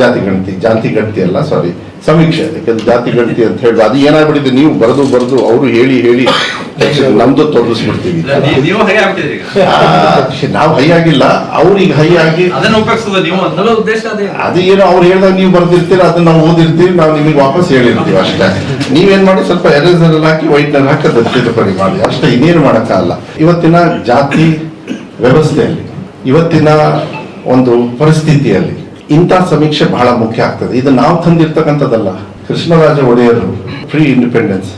ಜಾತಿ ಗಣತಿ ಜಾತಿ ಗಣತಿ ಅಲ್ಲ ಸಾರಿ ಸಮೀಕ್ಷೆ ಯಾಕಂದ್ರೆ ಜಾತಿ ಗಣತಿ ಅಂತ ಹೇಳಿ ಅದು ಏನಾಗ್ಬಿಟ್ಟಿದೆ ನೀವು ಬರೆದು ಬರೆದು ಅವರು ಹೇಳಿ ಹೇಳಿ ನಮ್ದು ತೋರಿಸ್ಬಿಡ್ತೀವಿ. ನೀವು ಹೈ ಆಗ್ತಿದ್ರಿ ಆ, ನಾವು ಹೈ ಆಗಿಲ್ಲ ಅವ್ರಿಗೆ ಹೈ ಆಗಿ ಅದೇ. ಏನೋ ಅವ್ರು ಹೇಳಿದಾಗ ನೀವು ಬರ್ದಿರ್ತೀರ ಅದನ್ನ ನಾವು ಓದಿರ್ತೀವಿ ನಾವು ನಿಮಗೆ ವಾಪಸ್ ಹೇಳಿರ್ತೀವಿ ಅಷ್ಟೇ. ನೀವೇನ್ ಮಾಡಿ ಸ್ವಲ್ಪ ಎರೇಸರ್ ಹಾಕಿ ವೈಟ್ನಲ್ಲಿ ಹಾಕಿ ತಿದ್ದುಪಡಿ ಮಾಡಿ. ಅಷ್ಟೇ ಇನ್ನೇನು ಮಾಡೋಕ್ಕಾಗಲ್ಲ ಇವತ್ತಿನ ಜಾತಿ ವ್ಯವಸ್ಥೆಯಲ್ಲಿ ಇವತ್ತಿನ ಒಂದು ಪರಿಸ್ಥಿತಿಯಲ್ಲಿ ಇಂಥ ಸಮೀಕ್ಷೆ ಬಹಳ ಮುಖ್ಯ ಆಗ್ತದೆ. ಇದು ನಾವು ತಂದಿರ್ತಕ್ಕಂಥದ್ದಲ್ಲ. ಕೃಷ್ಣರಾಜ ಒಡೆಯರು ಫ್ರೀ ಇಂಡಿಪೆಂಡೆನ್ಸ್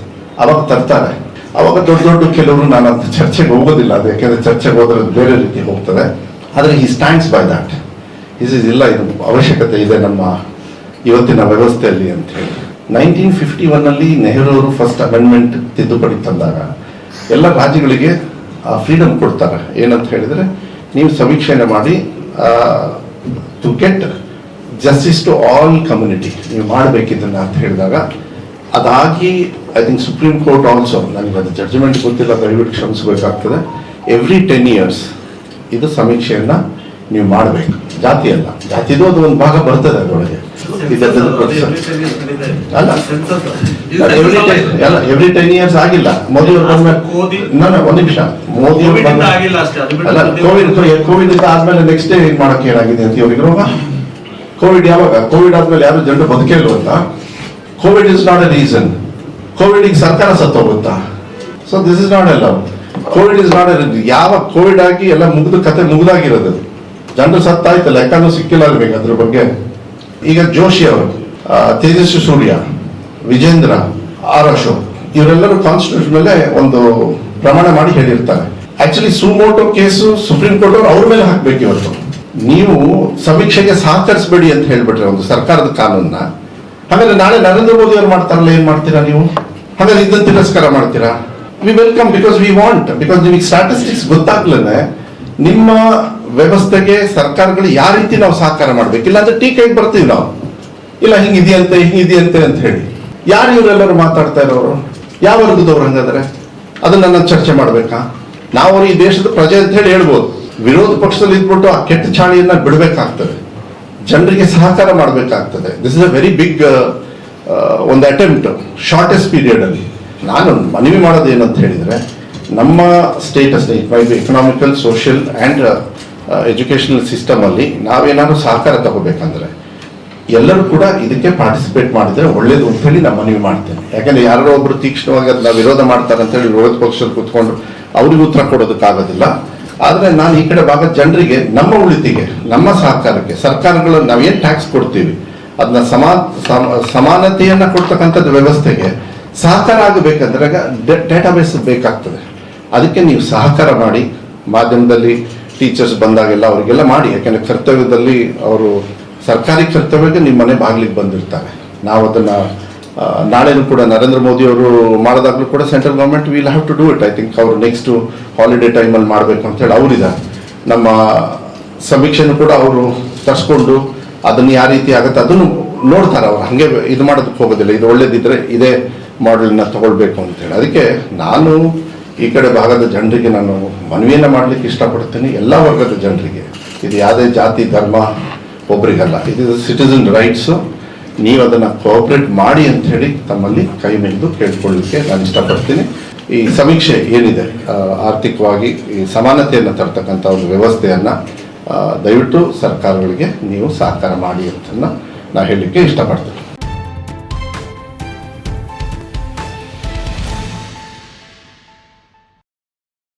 ಅವಾಗ ತರ್ತಾರೆ. ಅವಾಗ ದೊಡ್ಡ ದೊಡ್ಡ ಕೆಲವರು ನಾನು ಅಂತ ಚರ್ಚೆಗೆ ಹೋಗೋದಿಲ್ಲ ಅದು, ಯಾಕೆಂದ್ರೆ ಚರ್ಚೆಗೆ ಹೋದ್ರೆ ಬೇರೆ ರೀತಿ ಹೋಗ್ತದೆ. ಆದರೆ he stands by that is is ಇಲ್ಲ, ಇದು ಅವಶ್ಯಕತೆ ಇದೆ ನಮ್ಮ ಇವತ್ತಿನ ವ್ಯವಸ್ಥೆಯಲ್ಲಿ ಅಂತ ಹೇಳಿ. ನೈನ್ಟೀನ್ ಫಿಫ್ಟಿ ಒನ್ನಲ್ಲಿ ನೆಹರು ಅವರು ಫಸ್ಟ್ ಅಮೆಂಡ್ಮೆಂಟ್ ತಿದ್ದುಪಡಿ ತಂದಾಗ ಎಲ್ಲ ರಾಜ್ಯಗಳಿಗೆ ಫ್ರೀಡಮ್ ಕೊಡ್ತಾರೆ. ಏನಂತ ಹೇಳಿದ್ರೆ, ನೀವು ಸಮೀಕ್ಷೆನ ಮಾಡಿ to get justice to all community ನೀವು ಮಾಡಬೇಕಿದ್ದನ್ನು ಅಂತ ಹೇಳಿದಾಗ ಅದಾಗಿ I think supreme court also ನನಗೆ ಅದು ಜಡ್ಜ್ಮೆಂಟ್ ಗೊತ್ತಿಲ್ಲ ದಯವಿಟ್ಟು ಕ್ಷಮಿಸಬೇಕಾಗ್ತದೆ. ಎವ್ರಿ ಟೆನ್ ಇಯರ್ಸ್ ಇದು ಸಮೀಕ್ಷೆಯನ್ನು ನೀವು ಮಾಡಬೇಕು. ಜಾತಿ ಅಲ್ಲ. ಜಾತಿದು ಅದು ಒಂದು ಭಾಗ ಬರ್ತದೆ ಅದರೊಳಗೆ. ಅಲ್ಲ. ಎವ್ರಿ ಟೆನ್ ಇಯರ್ಸ್ ಆಗಿಲ್ಲ. ಮೋದಿ ಅವರು ಒಂದ್ ನಾನು ಒಂದು ನಿಮಿಷ. ಮೋದಿ ಅವರು ಕೋವಿಡ್ ಕೋವಿಡ್ ಆದ್ಮೇಲೆ ನೆಕ್ಸ್ಟ್ ಡೇ ಏನ್ ಮಾಡಕ್ಕೆ ಏನಾಗಿದೆ ಅಂತ ಇವ್ರಿಗೆ ರೋಗ? ಕೋವಿಡ್ ಯಾವಾಗ? ಕೋವಿಡ್ ಆದ್ಮೇಲೆ ಯಾರು ಜನರು ಬದುಕೇ ಅಂತ? Covid is not a reason Covid ಈಗ ಸರ್ಕಾರ ಸತ್ತೋಗುತ್ತಾ so this is not love Covid is not a ಯಾವ ಕೋವಿಡ್ ಆಗಿ ಎಲ್ಲ ಮುಗಿದು ಕತೆ ಮುಗಿದಾಗಿರೋದು? ಜನರು ಸತ್ತಾಯ್ತಲ್ಲ ಯಾಕಂದ್ರೂ ಸಿಕ್ಕಿಲ್ಲ ಅಲ್ಬೇಕು ಅದ್ರ ಬಗ್ಗೆ. ಈಗ ಜೋಶಿ ಅವರು ತೇಜಸ್ವಿ ಸೂರ್ಯ, ವಿಜೇಂದ್ರ, ಆರ್ ಅಶೋಕ್, ಇವರೆಲ್ಲರೂ ಕಾನ್ಸ್ಟಿಟ್ಯೂಷನ್ ಮೇಲೆ ಒಂದು ಪ್ರಮಾಣ ಮಾಡಿ ಹೇಳಿರ್ತಾರೆ. Actually suo motu case supreme court ಅವ್ರ ಮೇಲೆ ಹಾಕ್ಬೇಕು ಇವತ್ತು. ನೀವು ಸಮೀಕ್ಷೆಗೆ ಸಹಕರಿಸಬೇಡಿ ಅಂತ ಹೇಳ್ಬಿಟ್ರೆ ಒಂದು ಸರ್ಕಾರದ ಕಾನೂನ್ನ ಹಾಗಾದ್ರೆ ನಾಳೆ ನರೇಂದ್ರ ಮೋದಿ ಅವ್ರು ಮಾಡ್ತಾರಲ್ಲ, ಏನ್ ಮಾಡ್ತೀರಾ ನೀವು? ಹಾಗಾದ್ರೆ ಇದನ್ನ ತಿರಸ್ಕಾರ ಮಾಡ್ತೀರಾ? We welcome because we want because ನಿಮಗೆ ಸ್ಟಾಟಿಸ್ಟಿಕ್ಸ್ ಗೊತ್ತಾಗ್ಲೇ ನಿಮ್ಮ ವ್ಯವಸ್ಥೆಗೆ ಸರ್ಕಾರಗಳು ಯಾವ ರೀತಿ ನಾವು ಸಹಕಾರ ಮಾಡ್ಬೇಕು? ಇಲ್ಲಾಂದ್ರೆ ಟೀಕೆ ಬರ್ತೀವಿ ನಾವು. ಇಲ್ಲ ಹಿಂಗಿದೆಯಂತೆ ಹಿಂಗಿದೆಯಂತೆ ಅಂತ ಹೇಳಿ. ಯಾರು ಇವರೆಲ್ಲರೂ ಮಾತಾಡ್ತಾ ಇರೋರು? ಯಾವ ವರ್ಗದವ್ರು ಹಂಗಾದ್ರೆ? ಅದನ್ನ ನಾನು ಚರ್ಚೆ ಮಾಡ್ಬೇಕಾ? ನಾವು ಈ ದೇಶದ ಪ್ರಜೆ ಅಂತ ಹೇಳಿ ಹೇಳ್ಬೋದು. ವಿರೋಧ ಪಕ್ಷದಲ್ಲಿ ಇದ್ಬಿಟ್ಟು ಆ ಕೆಟ್ಟ ಚಾಳಿಯನ್ನ ಬಿಡಬೇಕಾಗ್ತದೆ. ಜನರಿಗೆ ಸಹಕಾರ ಮಾಡಬೇಕಾಗ್ತದೆ. This is a very big ಒಂದು ಅಟೆಂಪ್ಟ್ ಶಾರ್ಟೆಸ್ಟ್ ಪೀರಿಯಡ್ ಅಲ್ಲಿ. ನಾನು ಮನವಿ ಮಾಡೋದು ಏನಂತ ಹೇಳಿದ್ರೆ, ನಮ್ಮ status economical social and educational system ಅಲ್ಲಿ ನಾವೇನಾದ್ರು ಸಹಕಾರ ತಗೋಬೇಕಂದ್ರೆ, ಎಲ್ಲರೂ ಕೂಡ ಇದಕ್ಕೆ ಪಾರ್ಟಿಸಿಪೇಟ್ ಮಾಡಿದ್ರೆ ಒಳ್ಳೇದು ಅಂತ ಹೇಳಿ ನಾನು ಮನವಿ ಮಾಡ್ತೇನೆ. ಯಾಕಂದ್ರೆ ಯಾರೋ ಒಬ್ರು ತೀಕ್ಷ್ಣವಾಗಿ ಅದನ್ನ ವಿರೋಧ ಮಾಡ್ತಾರೆ ಅಂತ ಹೇಳಿ ವಿರೋಧ ಪಕ್ಷದಲ್ಲಿ ಕೂತ್ಕೊಂಡು ಅವ್ರಿಗೆ ಉತ್ತರ ಕೊಡೋದಕ್ಕಾಗೋದಿಲ್ಲ. ಆದ್ರೆ ನಾನು ಈ ಕಡೆ ಭಾಗದ ಜನರಿಗೆ, ನಮ್ಮ ಉಳಿತಿಗೆ, ನಮ್ಮ ಸಹಕಾರಕ್ಕೆ, ಸರ್ಕಾರಗಳು ನಾವೇನ್ ಟ್ಯಾಕ್ಸ್ ಕೊಡ್ತೀವಿ ಅದನ್ನ ಸಮಾ, ಸಮ- ಸಮಾನತೆಯನ್ನ ಕೊಡ್ತಕ್ಕಂಥದ್ದು ವ್ಯವಸ್ಥೆಗೆ ಸಹಕಾರ ಆಗಬೇಕಂದ್ರೆ ಡೇಟಾಬೇಸ್ ಬೇಕಾಗ್ತದೆ. ಅದಕ್ಕೆ ನೀವು ಸಹಕಾರ ಮಾಡಿ, ಮಾಧ್ಯಮದಲ್ಲಿ ಟೀಚರ್ಸ್ ಬಂದಾಗೆಲ್ಲ ಅವರಿಗೆಲ್ಲ ಮಾಡಿ, ಯಾಕೆಂದ್ರೆ ಕರ್ತವ್ಯದಲ್ಲಿ ಅವರು ಸರ್ಕಾರಿ ಕರ್ತವ್ಯಕ್ಕೆ ನಿಮ್ಮ ಮನೆ ಬಾಗಿಲಿಗೆ ಬಂದಿರ್ತಾರೆ. ನಾವು ಅದನ್ನ ನಾಳೆನೂ ಕೂಡ ನರೇಂದ್ರ ಮೋದಿ ಅವರು ಮಾಡೋದಾಗ್ಲೂ ಕೂಡ central government will have to do it. I think ಅವರು ನೆಕ್ಸ್ಟ್ ಹಾಲಿಡೇ ಟೈಮಲ್ಲಿ ಮಾಡಬೇಕು ಅಂತ ಹೇಳಿ ಅವರಿದ್ದಾರೆ. ನಮ್ಮ ಸಮೀಕ್ಷೆನೂ ಕೂಡ ಅವರು ತರಿಸ್ಕೊಂಡು ಅದನ್ನು ಯಾವ ರೀತಿ ಆಗುತ್ತೆ ಅದನ್ನು ನೋಡ್ತಾರೆ ಅವ್ರು. ಹಾಗೆ ಇದು ಮಾಡೋದಕ್ಕೆ ಹೋಗೋದಿಲ್ಲ. ಇದು ಒಳ್ಳೇದಿದ್ರೆ ಇದೇ ಮಾಡೆಲ್ನ ತಗೊಳ್ಬೇಕು ಅಂತ ಹೇಳಿ. ಅದಕ್ಕೆ ನಾನು ಈ ಕಡೆ ಭಾಗದ ಜನರಿಗೆ ನಾನು ಮನವಿಯನ್ನು ಮಾಡ್ಲಿಕ್ಕೆ ಇಷ್ಟಪಡ್ತೀನಿ. ಎಲ್ಲ ವರ್ಗದ ಜನರಿಗೆ. ಇದು ಯಾವುದೇ ಜಾತಿ, ಧರ್ಮ ಒಬ್ಬರಿಗಲ್ಲ ಇದು ಸಿಟಿಸನ್ ರೈಟ್ಸು ನೀವು ಅದನ್ನು ಕೋಆಪರೇಟ್ ಮಾಡಿ ಅಂತ ಹೇಳಿ ತಮ್ಮಲ್ಲಿ ಕೈ ಮುಗಿದು ಕೇಳ್ಕೊಳ್ಳಿಕ್ಕೆ ನಾನು ಇಷ್ಟಪಡ್ತೀನಿ. ಈ ಸಮೀಕ್ಷೆ ಏನಿದೆ ಆರ್ಥಿಕವಾಗಿ ಈ ಸಮಾನತೆಯನ್ನು ತರ್ತಕ್ಕಂಥ ಒಂದು ವ್ಯವಸ್ಥೆಯನ್ನು ದಯವಿಟ್ಟು ಸರ್ಕಾರಗಳಿಗೆ ನೀವು ಸಹಕಾರ ಮಾಡಿ ಅಂತ ನಾ ಹೇಳಲಿಕ್ಕೆ ಇಷ್ಟಪಡ್ತೀನಿ.